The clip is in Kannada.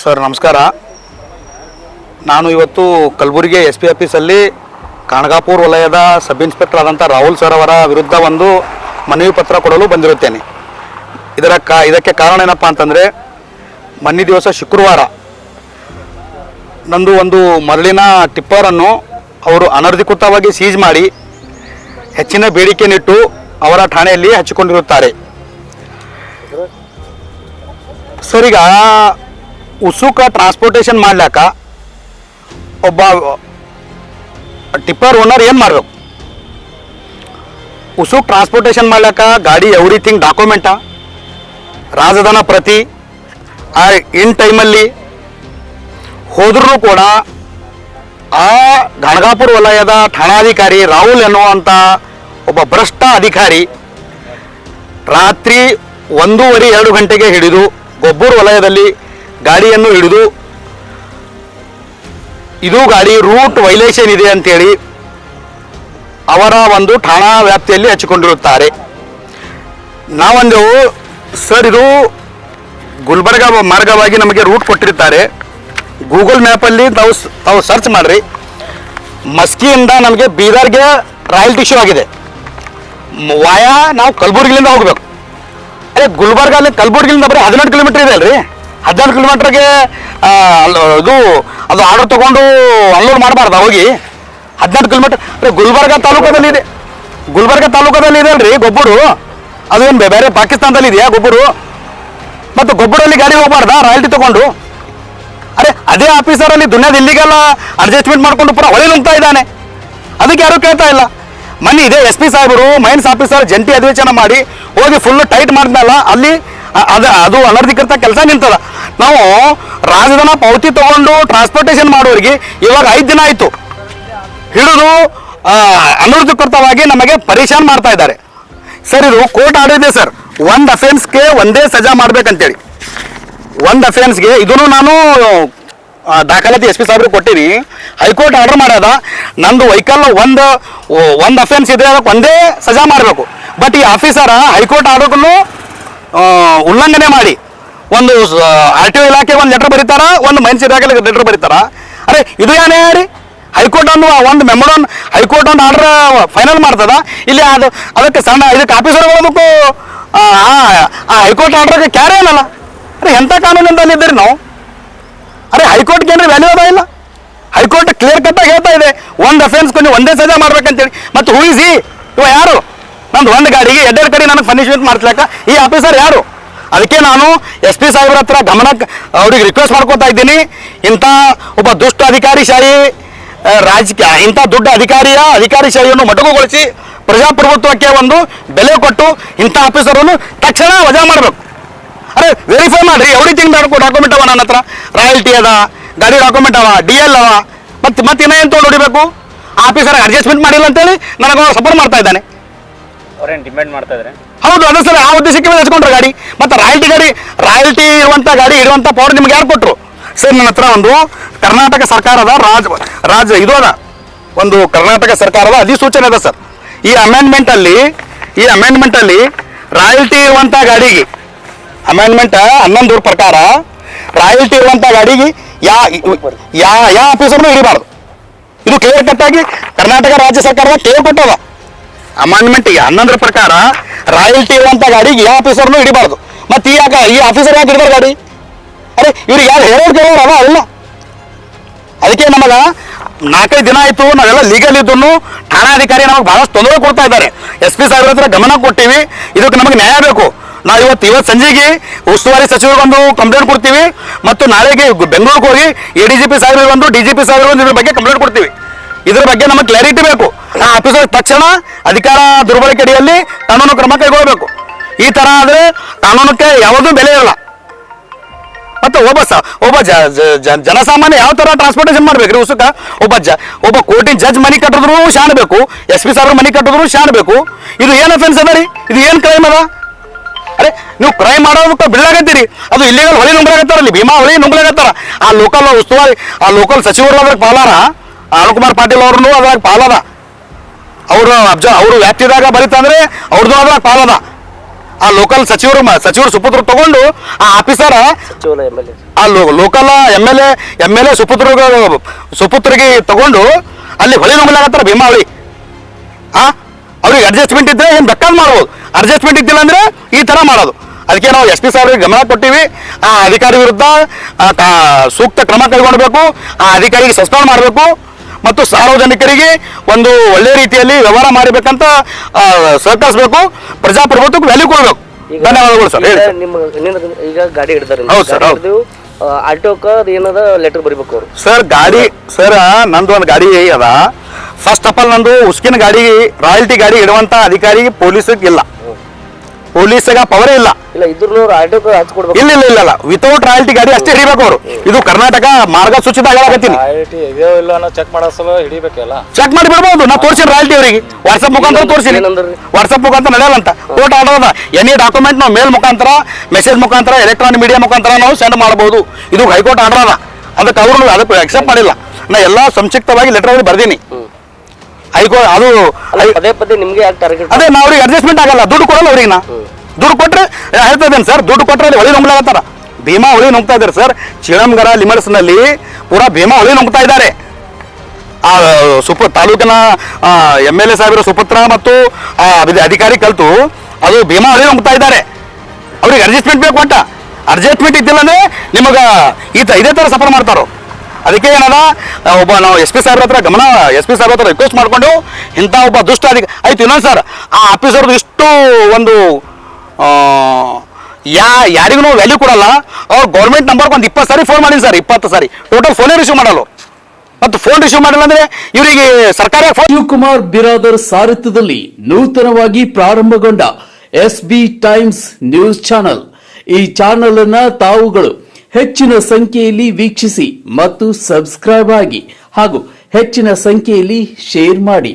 ಸರ್, ನಮಸ್ಕಾರ. ನಾನು ಇವತ್ತು ಕಲಬುರಗಿ ಎಸ್ ಪಿ ಆಫೀಸಲ್ಲಿ ಕಣಗಾಪುರ ವಲಯದ ಸಬ್ ಇನ್ಸ್ಪೆಕ್ಟರ್ ಆದಂಥ ರಾಹುಲ್ ಸರ್ ಅವರ ವಿರುದ್ಧ ಒಂದು ಮನವಿ ಪತ್ರ ಕೊಡಲು ಬಂದಿರುತ್ತೇನೆ. ಇದರ ಕಾ, ಇದಕ್ಕೆ ಕಾರಣ ಏನಪ್ಪ ಅಂತಂದರೆ, ಮನ್ನಿ ದಿವಸ ಶುಕ್ರವಾರ ನಂದು ಒಂದು ಮರಳಿನ ಟಿಪ್ಪರನ್ನು ಅವರು ಅನಧಿಕೃತವಾಗಿ ಸೀಜ್ ಮಾಡಿ ಹೆಚ್ಚಿನ ಬೇಡಿಕೆನಿಟ್ಟು ಅವರ ಠಾಣೆಯಲ್ಲಿ ಹಚ್ಚಿಕೊಂಡಿರುತ್ತಾರೆ. ಸರ್, ಈಗ ಉಸುಕ ಟ್ರಾನ್ಸ್ಪೋರ್ಟೇಷನ್ ಮಾಡ್ಲಾಕ ಒಬ್ಬ ಟಿಪ್ಪರ್ ಓನರ್ ಏನು ಮಾಡಬೇಕು ಉಸುಕ್ ಟ್ರಾನ್ಸ್ಪೋರ್ಟೇಷನ್ ಮಾಡ್ಲಾಕ ಗಾಡಿ ಎವ್ರಿಥಿಂಗ್ ಡಾಕ್ಯುಮೆಂಟ ರಾಜಧಾನ ಪ್ರತಿ, ಆ ಇನ್ ಟೈಮಲ್ಲಿ ಹೋದ್ರೂ ಕೂಡ ಆ ಗಣಗಾಪುರ ವಲಯದ ಠಾಣಾಧಿಕಾರಿ ರಾಹುಲ್ ಎನ್ನುವಂಥ ಒಬ್ಬ ಭ್ರಷ್ಟ ಅಧಿಕಾರಿ ರಾತ್ರಿ ಒಂದೂವರೆ ಎರಡು ಗಂಟೆಗೆ ಹಿಡಿದು ಗೊಬ್ಬೂರು ವಲಯದಲ್ಲಿ ಗಾಡಿಯನ್ನು ಹಿಡಿದು, ಇದು ಗಾಡಿ ರೂಟ್ ವೈಲೇಷನ್ ಇದೆ ಅಂತೇಳಿ ಅವರ ಒಂದು ಠಾಣಾ ವ್ಯಾಪ್ತಿಯಲ್ಲಿ ಹಚ್ಚಿಕೊಂಡಿರುತ್ತಾರೆ. ನಾವಂದೆವು ಸರ್ ಇದು ಗುಲ್ಬರ್ಗ ಮಾರ್ಗವಾಗಿ ನಮಗೆ ರೂಟ್ ಕೊಟ್ಟಿರ್ತಾರೆ ಗೂಗಲ್ ಮ್ಯಾಪಲ್ಲಿ ತಾವು ತಾವು ಸರ್ಚ್ ಮಾಡಿರಿ. ಮಸ್ಕಿಯಿಂದ ನಮಗೆ ಬೀದರ್ಗೆ ರಾಯಲ್ಟಿ ಇಶ್ಯೂ ಆಗಿದೆ. ವಾಯಾ ನಾವು ಕಲಬುರ್ಗಿಲಿಂದ ಹೋಗ್ಬೇಕು. ಅದೇ ಗುಲ್ಬರ್ಗ ಅಲ್ಲಿ ಕಲಬುರ್ಗಿಲಿಂದ ಬರೀ ಹದಿನೆಂಟು ಕಿಲೋಮೀಟರ್ ಇದೆ ಅಲ್ರಿ? ಹದಿನೆಂಟು ಕಿಲೋಮೀಟರ್ಗೆ ಇದು, ಅದು ಆರ್ಡರ್ ತೊಗೊಂಡು ಅನ್ಲೋಡ್ ಮಾಡಬಾರ್ದು ಹೋಗಿ? ಹದಿನೆಂಟು ಕಿಲೋಮೀಟರ್ ಗುಲ್ಬರ್ಗ ತಾಲೂಕದಲ್ಲಿ ಇದೆ. ಗುಲ್ಬರ್ಗ ತಾಲೂಕದಲ್ಲಿ ಇದೆ ಅಲ್ರಿ ಗೊಬ್ಬರು. ಅದು ಏನು ಬೇರೆ ಪಾಕಿಸ್ತಾನದಲ್ಲಿ ಇದೆಯಾ ಗೊಬ್ಬರು? ಮತ್ತು ಗೊಬ್ಬರಲ್ಲಿ ಗಾಡಿ ಹೋಗಬಾರ್ದ? ರಾಯಲ್ಟಿ ತಗೊಂಡು? ಅರೆ, ಅದೇ ಆಫೀಸರಲ್ಲಿ ದುನಿಯಾದ ಇಲ್ಲಿಗೆಲ್ಲ ಅಡ್ಜಸ್ಟ್ಮೆಂಟ್ ಮಾಡ್ಕೊಂಡು ಪುರ ಹೊಳೆ ನುಗ್ತಾ ಇದ್ದಾನೆ. ಅದಕ್ಕೆ ಯಾರು ಕೇಳ್ತಾ ಇಲ್ಲ. ಮನೆ ಇದೆ ಎಸ್ ಪಿ ಸಾಹೇಬರು, ಮೈನ್ಸ್ ಆಫೀಸರ್ ಜಂಟಿ ಅಧಿವೇಶನ ಮಾಡಿ ಹೋಗಿ ಫುಲ್ ಟೈಟ್ ಮಾಡಿದ್ಮೇಲೆ ಅಲ್ಲಿ ಅದು ಅದು ಅನರ್ಧಿಕೃತ ಕೆಲಸ ನಿಂತದ. ನಾವು ರಾಜಧಾನ ಪಾವತಿ ತಗೊಂಡು ಟ್ರಾನ್ಸ್ಪೋರ್ಟೇಷನ್ ಮಾಡೋರಿಗೆ ಇವಾಗ ಐದು ದಿನ ಆಯಿತು. ಹಿಡಿದು ಅನರ್ಧಿಕೃತವಾಗಿ ನಮಗೆ ಪರೇಶಾನ್ ಮಾಡ್ತಾ ಇದ್ದಾರೆ. ಸರ್, ಇದು ಕೋರ್ಟ್ ಆರ್ಡರ್ ಇದೆ, ಸರ್. ಒಂದು ಅಫೆನ್ಸ್ಗೆ ಒಂದೇ ಸಜಾ ಮಾಡ್ಬೇಕಂತೇಳಿ. ಒಂದು ಅಫೆನ್ಸ್ಗೆ ಇದನ್ನು ನಾನು ದಾಖಲಾತಿ ಎಸ್ ಪಿ ಸಾಹೇಬ್ರಿಗೆ ಕೊಟ್ಟಿನಿ. ಹೈಕೋರ್ಟ್ ಆರ್ಡರ್ ಮಾಡ್ಯದ. ನಂದು ವೆಹಿಕಲ್ ಒಂದು ಒಂದು ಅಫೆನ್ಸ್ ಇದ್ರೆ ಅದಕ್ಕೆ ಒಂದೇ ಸಜಾ ಮಾಡಬೇಕು. ಬಟ್ ಈ ಆಫೀಸರ ಹೈಕೋರ್ಟ್ ಆರ್ಡರ್ಗೂ ಉಲ್ಲಂಘನೆ ಮಾಡಿ ಒಂದು ಆರ್ ಟಿ ಒ ಇಲಾಖೆ ಒಂದು ಲೆಟರ್ ಬರೀತಾರ? ಒಂದು ಮೈನ್ಸ್ ಇಲಾಖೆಗೆ ಲೆಟರ್ ಬರೀತಾರ? ಅರೆ, ಇದು ಏನೇ ರೀ ಹೈಕೋರ್ಟ್ ಒಂದು ಒಂದು ಮೆಮೊರನ್ ಹೈಕೋರ್ಟ್ ಒಂದು ಆರ್ಡರ್ ಫೈನಲ್ ಮಾಡ್ತದ? ಇಲ್ಲಿ ಅದು, ಅದಕ್ಕೆ ಸಣ್ಣ, ಇದಕ್ಕೆ ಆಫೀಸರ್ ಹೋಗೋದಕ್ಕೂ ಆ ಹೈಕೋರ್ಟ್ ಆರ್ಡರ್ಗೆ ಕ್ಯಾರೇ ಏನಲ್ಲ? ಅರೆ ಎಂಥ ಕಾನೂನಿಂದ ಇದ್ದೀರಿ ನಾವು? ಅರೆ, ಹೈಕೋರ್ಟ್ಗೆ ಏನ್ರಿ ವ್ಯಾಲ್ಯೂ ಅದ ಇಲ್ಲ? ಹೈಕೋರ್ಟ್ ಕ್ಲಿಯರ್ ಕಟ್ ಆಗಿ ಹೇಳ್ತಾ ಇದೆ. ಒಂದು ಅಫೆನ್ಸ್ ಕೊನೆ ಒಂದೇ ಸಜಾ ಮಾಡ್ಬೇಕಂತೇಳಿ. ಮತ್ತು ಹೂಯಿಸಿ ಇವ ಯಾರು? ನಂದು ಒಂದು ಗಾಡಿಗೆ ಎರಡೆರಡು ಕಡೆ ನನಗೆ ಪನಿಷ್ಮೆಂಟ್ ಮಾಡ್ಸ್ಲಾಕ ಈ ಆಫೀಸರ್ ಯಾರು? ಅದಕ್ಕೆ ನಾನು ಎಸ್ ಪಿ ಸಾಹೇಬ್ರ ಹತ್ರ ಗಮನಕ್ಕೆ ಅವ್ರಿಗೆ ರಿಕ್ವೆಸ್ಟ್ ಮಾಡ್ಕೊತಾ ಇದ್ದೀನಿ. ಇಂಥ ಒಬ್ಬ ದುಷ್ಟ ಅಧಿಕಾರಿಶಾಹಿ ಶಾಹಿ ರಾಜಕೀಯ, ಇಂಥ ದೊಡ್ಡ ಅಧಿಕಾರಿಯ ಅಧಿಕಾರಿಶಾಹಿಯನ್ನು ಮೊಟಕುಗೊಳಿಸಿ ಪ್ರಜಾಪ್ರಭುತ್ವಕ್ಕೆ ಒಂದು ಬೆಲೆ ಕೊಟ್ಟು ಇಂಥ ಆಫೀಸರನ್ನು ತಕ್ಷಣ ವಜಾ ಮಾಡಬೇಕು. ಅರೆ ವೆರಿಫೈ ಮಾಡ್ರಿ ಎವ್ರಿಥಿಂಗ್ ಡಾಕ್ಯುಮೆಂಟ್ ಅವ ನನ್ನ ಹತ್ರ. ರಾಯಲ್ಟಿ ಅದ, ಗಾಡಿ ಡಾಕ್ಯುಮೆಂಟ್ ಅವ ಡಿ ಎಲ್ ಅವ. ಮತ್ತೆ ಮತ್ತೆ ಇನ್ನೇನು ತೊಗೊಂಡು ಹೊಡಿಬೇಕು? ಆಫೀಸರ್ ಅಡ್ಜಸ್ಟ್ಮೆಂಟ್ ಮಾಡಿಲ್ಲ ಅಂತೇಳಿ ನನಗೆ ಸಪೋರ್ಟ್ ಮಾಡ್ತಾ ಇದ್ದಾನೆ. ಅವ್ರೇನು ಡಿಮ್ಯಾಂಡ್ ಮಾಡ್ತಾ ಇದ್ದಾರೆ ಹೌದು, ಅದೇ ಸರ್. ಆ ಉದ್ದೇಶಕ್ಕೆ ಹಚ್ಕೊಂಡ್ರೆ ಗಾಡಿ. ಮತ್ತೆ ರಾಯಲ್ಟಿ ಗಾಡಿ ರಾಯಲ್ಟಿ ಇರುವಂಥ ಗಾಡಿ ಇರುವಂಥ ಪವರ್ ನಿಮ್ಗೆ ಯಾರು ಕೊಟ್ಟರು ಸರ್, ನನ್ನ ಹತ್ರ ಒಂದು ಕರ್ನಾಟಕ ಸರ್ಕಾರದ ರಾಜ ರಾಜ, ಇದು ಅದ. ಒಂದು ಕರ್ನಾಟಕ ಸರ್ಕಾರದ ಅಧಿಸೂಚನೆ ಅದ ಸರ್. ಈ ಅಮೆಂಡ್ಮೆಂಟಲ್ಲಿ ಈ ಅಮೆಂಡ್ಮೆಂಟಲ್ಲಿ ರಾಯಲ್ಟಿ ಇರುವಂಥ ಗಾಡಿಗೆ ಅಮೆಂಡ್ಮೆಂಟ್ ಹನ್ನೊಂದರ ಪ್ರಕಾರ ರಾಯಲ್ಟಿ ಇರುವಂಥ ಗಾಡಿಗೆ ಯಾ ಯಾ ಯಾವ ಆಫೀಸರ್ನು ಇದು ಕ್ಲಿಯರ್ ಕಟ್ಟಾಗಿ ಕರ್ನಾಟಕ ರಾಜ್ಯ ಸರ್ಕಾರದ ಕ್ಲಿಯರ್ ಅಮೆಂಡ್ಮೆಂಟ್ ಹನ್ನೊಂದರ ಪ್ರಕಾರ ರಾಯಲ್ಟಿ ಇರುವಂಥ ಗಾಡಿಗೆ ಯಾವ ಆಫೀಸರ್ನು ಹಿಡಿಬಾರ್ದು. ಮತ್ತೆ ಈ ಯಾಕೆ ಈ ಆಫೀಸರ್ ಯಾಕೆ ಹಿಡಿದಾರೆ ಗಾಡಿ? ಅರೆ ಇವ್ರಿಗೆ ಯಾರು ಹೇಳೋದು ಕೇಳೋರು ಅಲ್ಲ ಅಲ್ಲ ಅದಕ್ಕೆ ನಮಗ ನಾಲ್ಕೈದು ದಿನ ಆಯಿತು, ನಾವೆಲ್ಲ ಲೀಗಲ್ ಇದ್ದು ಠಾಣಾಧಿಕಾರಿ ನಮಗೆ ಬಹಳಷ್ಟು ತೊಂದರೆ ಕೊಡ್ತಾ ಇದ್ದಾರೆ. ಎಸ್ ಪಿ ಸಾಹೇಬ್ರ ಹತ್ರ ಗಮನ ಕೊಟ್ಟಿವಿ, ಇದಕ್ಕೆ ನಮಗೆ ನ್ಯಾಯ ಬೇಕು. ನಾವು ಇವತ್ತು ಇವತ್ತು ಸಂಜೆಗೆ ಉಸ್ತುವಾರಿ ಸಚಿವರಿಗೊಂದು ಕಂಪ್ಲೇಂಟ್ ಕೊಡ್ತೀವಿ, ಮತ್ತು ನಾಳೆಗೆ ಬೆಂಗಳೂರಿಗೆ ಹೋಗಿ ಎ ಡಿ ಜಿ ಪಿ ಸಾಹೇಬ್ರಿಗೆ ಬಂದು ಡಿ ಜಿ ಪಿ ಸಾಹೇಬ್ರಿಗೆ ಇದ್ರ ಬಗ್ಗೆ ಕಂಪ್ಲೇಂಟ್ ಕೊಡ್ತೀವಿ. ಇದ್ರ ಬಗ್ಗೆ ನಮಗೆ ಕ್ಲಾರಿಟಿ ಬೇಕು. ಆಫೀಸರ್ ತಕ್ಷಣ ಅಧಿಕಾರ ದುರ್ಬಳಕೆ ಅಡಿಯಲ್ಲಿ ಕಾನೂನು ಕ್ರಮ ಕೈಗೊಳ್ಳಬೇಕು. ಈ ತರ ಆದ್ರೆ ಕಾನೂನಕ್ಕೆ ಯಾವುದೂ ಬೆಲೆ ಇಲ್ಲ ಮತ್ತೆ ಒಬ್ಬ ಸ, ಒಬ್ಬ ಜನಸಾಮಾನ್ಯ ಯಾವ ತರ ಟ್ರಾನ್ಸ್ಪೋರ್ಟೇಷನ್ ಮಾಡ್ಬೇಕ್ರಿ ಉಸುಕ? ಒಬ್ಬ ಜ, ಒಬ್ಬ ಕೋರ್ಟಿನ ಜಜ್ ಮನಿ ಕಟ್ಟಿದ್ರು ಶಾಣಬೇಕು ಎಸ್ ಪಿ ಸಾಹೇಬ್ರ ಮನಿ ಕಟ್ಟಿದ್ರು ಶಾಣಬೇಕು ಇದು ಏನು ಅಫೆನ್ಸ್ ಅದ ರೀ? ಇದು ಏನು ಕ್ರೈಮ್ ಅದ? ಅರೆ, ನೀವು ಕ್ರೈಮ್ ಮಾಡೋದಕ್ಕೆ ಬಿಡಲಾಗತ್ತೀರಿ. ಅದು ಇಲ್ಲಿಗಲ್ ಹೊಳಿ ನುಂಗ್ಲಾಗತ್ತಾರಲ್ಲಿ ಭೀಮಾ ಹೊಳಿ ನುಂಗ್ಲಾಗತ್ತಾರ. ಆ ಲೋಕಲ್ ಉಸ್ತುವಾರಿ, ಆ ಲೋಕಲ್ ಸಚಿವರು ಅದ್ರಾಗ ಪಾಲಾರ ಅರುಣಕುಮಾರ್ ಪಾಟೀಲ್ ಅವ್ರನ್ನು ಅದ್ರಾಗ ಪಾಲದ. ಅವರು ಅಬ್ಜ ಅವರು ವ್ಯಾಪ್ತಿದಾಗ ಬರೀತಂದ್ರೆ ಅವ್ರದ್ದು ಅದ. ಪಾಲದ ಆ ಲೋಕಲ್ ಸಚಿವರು ಸಚಿವರ ಸುಪುತ್ರ ತಗೊಂಡು ಆ ಆಫೀಸರ್ ಆ local M L A M L A ಸುಪುತ್ರ ಸುಪುತ್ರಿಗೆ ತಗೊಂಡು ಅಲ್ಲಿ ಹೊಳಿ ಭೀಮಾ ಭೀಮಾವಳಿ ಆ? ಅವ್ರಿಗೆ ಅಡ್ಜಸ್ಟ್ಮೆಂಟ್ ಇದ್ರೆ ಏನು ಬೇಕಾದ್ ಮಾಡ್ಬೋದು. ಅಡ್ಜಸ್ಟ್ಮೆಂಟ್ ಇದ್ದಿಲ್ಲ ಅಂದ್ರೆ ಈ ತರ ಮಾಡೋದು. ಅದಕ್ಕೆ ನಾವು ಎಸ್ ಪಿ ಸಾಹೇಬ್ರಿಗೆ ಗಮನ ಕೊಟ್ಟಿವಿ. ಆ ಅಧಿಕಾರಿ ವಿರುದ್ಧ ಸೂಕ್ತ ಕ್ರಮ ಕೈಗೊಳ್ಳಬೇಕು ಆ ಅಧಿಕಾರಿಗೆ ಸಸ್ಪೆಂಡ್ ಮಾಡಬೇಕು. ಮತ್ತು ಸಾರ್ವಜನಿಕರಿಗೆ ಒಂದು ಒಳ್ಳೆ ರೀತಿಯಲ್ಲಿ ವ್ಯವಹಾರ ಮಾಡಬೇಕಂತ ಸಹಕರಿಸಬೇಕು. ಪ್ರಜಾಪ್ರಭುತ್ವಕ್ಕೆ ವ್ಯಾಲ್ಯೂ ಕೊಡಬೇಕು. ಧನ್ಯವಾದಗಳು ಸರ್. ನಿಮ್ಮ ಈಗ ಗಾಡಿ ಹಿಡ್ದಾರೆ ಹೌದು ಸರ್, ಹೌದು. ಆಟೋಕ ಏನದ ಲೆಟರ್ ಬರಿಬೇಕು ಅವರು? ಸರ್ ಗಾಡಿ ಸರ್ ನಂದು ಒಂದು ಗಾಡಿ ಅದ. ಫಸ್ಟ್ ಆಫ್ ಆಲ್ ನಂದು ಉಸ್ಕಿನ ಗಾಡಿ ರಾಯಲ್ಟಿ ಗಾಡಿ ಇಡುವಂತ ಅಧಿಕಾರಿ ಪೊಲೀಸ್ ಇಲ್ಲ. ಪೊಲೀಸಿಗೆ ಪವರೇ ಇಲ್ಲ. ಇಲ್ಲ ಇದ್ರೂ ಹಚ್ಕೊಡ್ಬೇಕು ಇಲ್ಲ ಇಲ್ಲ ವಿತೌಟ್ ರಾಯಲ್ಟಿ ಗಾಡಿ ಅಷ್ಟೇ ಹಿಡಿಬೇಕು ಅವರು. ಇದು ಕರ್ನಾಟಕ ಮಾರ್ಗಸೂಚಿತ ಹೇಳಕತ್ತೀನಿ ರಾಯಲ್ಟಿ ಇದೆಯೋ ಇಲ್ಲ ಅನ್ನೋ ಚೆಕ್ ಮಾಡೋ ಸಲ ಹಿಡಿಬೇಕಲ್ಲ. ಚೆಕ್ ಮಾಡಿ ಬಿಡ್ಬೋದು. ನಾ ತೋರಿಸಿನ ರಾಯಲ್ಟಿ ಅವರಿಗೆ. ವಾಟ್ಸಪ್ ಮುಖಾಂತರ ತೋರಿಸಿನಿ. ಏನಂದ್ರಿ? ವಾಟ್ಸಪ್ ಮುಖಾಂತರ ನಡೆಯಲ್ಲ ಅಂತ ಕೋರ್ಟ್ ಆರ್ಡರ್ ಅದ. ಎನಿ ಡಾಕ್ಯುಮೆಂಟ್ ನಾವು ಮೇಲ್ ಮುಖಾಂತರ ಮೆಸೇಜ್ ಮುಖಾಂತರ ಎಲೆಕ್ಟ್ರಾನಿಕ್ ಮೀಡಿಯಾ ಮುಖಾಂತರ ನಾವು ಸೆಂಡ್ ಮಾಡಬಹುದು. ಇದು ಹೈಕೋರ್ಟ್ ಆರ್ಡರ್ ಅದ. ಅದಕ್ಕೆ ಅವರು ಅದಕ್ಕೆ ಅಕ್ಸೆಪ್ಟ್ ಮಾಡಿಲ್ಲ. ನಾ ಎಲ್ಲ ಸಂಕ್ಷಿಪ್ತವಾಗಿ ಲೆಟರ್ ಅಲ್ಲಿ ಬರ್ದೀನಿ. ಹೈಕೋರ್ಟ್ ಅದು ಪದೇ ಪದೇ ನಿಮ್ಗೆ ಯಾಕೆ ಟಾರ್ಗೆಟ್ ಅದೇ ನಾವು ಅವ್ರಿಗೆ ಅಡ್ಜಸ್ಟ್ಮೆಂಟ್ ಆಗಲ್ಲ ದುಡ್ಡು ಕೊಡಲ್ಲ ಅವ್ರಿಗೆ ನಾ. ದುಡ್ಡು ಕೊಟ್ಟರೆ ನಾ ಹೇಳ್ತಾ ಇದ್ದೇನೆ ಸರ್ ದುಡ್ಡು ಕೊಟ್ಟರೆ ಅಲ್ಲಿ ಹೊಳಿ ನುಂಗ್ಲಾಗತ್ತಾರ ಭೀಮಾ ಹೊಳಿ ನುಂಗ್ತಾ ಇದ್ದಾರೆ ಸರ್ ಚಿಳಂಗರ ಲಿಮರ್ಸ್ನಲ್ಲಿ ಪೂರಾ ಭೀಮಾ ಹೊಳಿ ನುಂಗ್ತಾ ಇದ್ದಾರೆ. ಆ ಸುಪ ತಾಲೂಕಿನ ಎಂ ಎಲ್ ಎ ಸಾಹೇಬರ ಸುಪುತ್ರ ಮತ್ತು ಅಧಿಕಾರಿ ಕಲ್ತು ಅದು ಭೀಮಾ ಹೊಳಿ ನುಂಗ್ತಾ ಇದ್ದಾರೆ. ಅವ್ರಿಗೆ ಅಡ್ಜಸ್ಟ್ಮೆಂಟ್ ಬೇಕು ಅಂತ. ಅಡ್ಜಸ್ಟ್ಮೆಂಟ್ ಇದ್ದಿಲ್ಲ ಅಂದ್ರೆ ನಿಮಗ ಈ ಇದೇ ತರ ಸಫರ್ ಮಾಡ್ತಾರೋ. ಅದಕ್ಕೆ ಏನದ? ಒಬ್ಬ ನಾವು ಎಸ್ ಪಿ ಸಾಹೇಬ್ರ ಹತ್ರ ಗಮನ, ಎಸ್ ಪಿ ಸಾಹೇಬ್ರ ಹತ್ರ ರಿಕ್ವೆಸ್ಟ್ ಮಾಡ್ಕೊಂಡು ಇಂಥ ಒಬ್ಬ ದುಷ್ಟ ಅಧಿಕ, ಆಯ್ತು ಇನ್ನೊಂದು ಸರ್, ಆ ಆಫೀಸರ್ದು ಇಷ್ಟು ಒಂದು ಯಾ, ಯಾರಿಗೂ ವ್ಯಾಲ್ಯೂ ಕೊಡಲ್ಲ. ಅವ್ರು ಗೌರ್ಮೆಂಟ್ ನಂಬರ್ಗೆ ಒಂದು ಇಪ್ಪತ್ತು ಸಾರಿ ಫೋನ್ ಮಾಡಿದ್ದೀನಿ ಸರ್, ಇಪ್ಪತ್ತು ಸಾರಿ. ಟೋಟಲ್ ಫೋನೇ ರಿಸೀವ್ ಮಾಡಲ್ಲ. ಮತ್ತು ಫೋನ್ ರಿಸೀವ್ ಮಾಡಿಲ್ಲ ಅಂದ್ರೆ ಇವರಿಗೆ ಸರ್ಕಾರ ಶಿವಕುಮಾರ್ ಬಿರಾದರ್ ಸಾರಥ್ಯದಲ್ಲಿ ನೂತನವಾಗಿ ಪ್ರಾರಂಭಗೊಂಡ S B Times news channel ಈ ಚಾನಲ್ ಅನ್ನ ತಾವುಗಳು ಹೆಚ್ಚಿನ ಸಂಖ್ಯೆಯಲ್ಲಿ ವೀಕ್ಷಿಸಿ ಮತ್ತು ಸಬ್ಸ್ಕ್ರೈಬ್ ಆಗಿ ಹಾಗೂ ಹೆಚ್ಚಿನ ಸಂಖ್ಯೆಯಲ್ಲಿ ಶೇರ್ ಮಾಡಿ.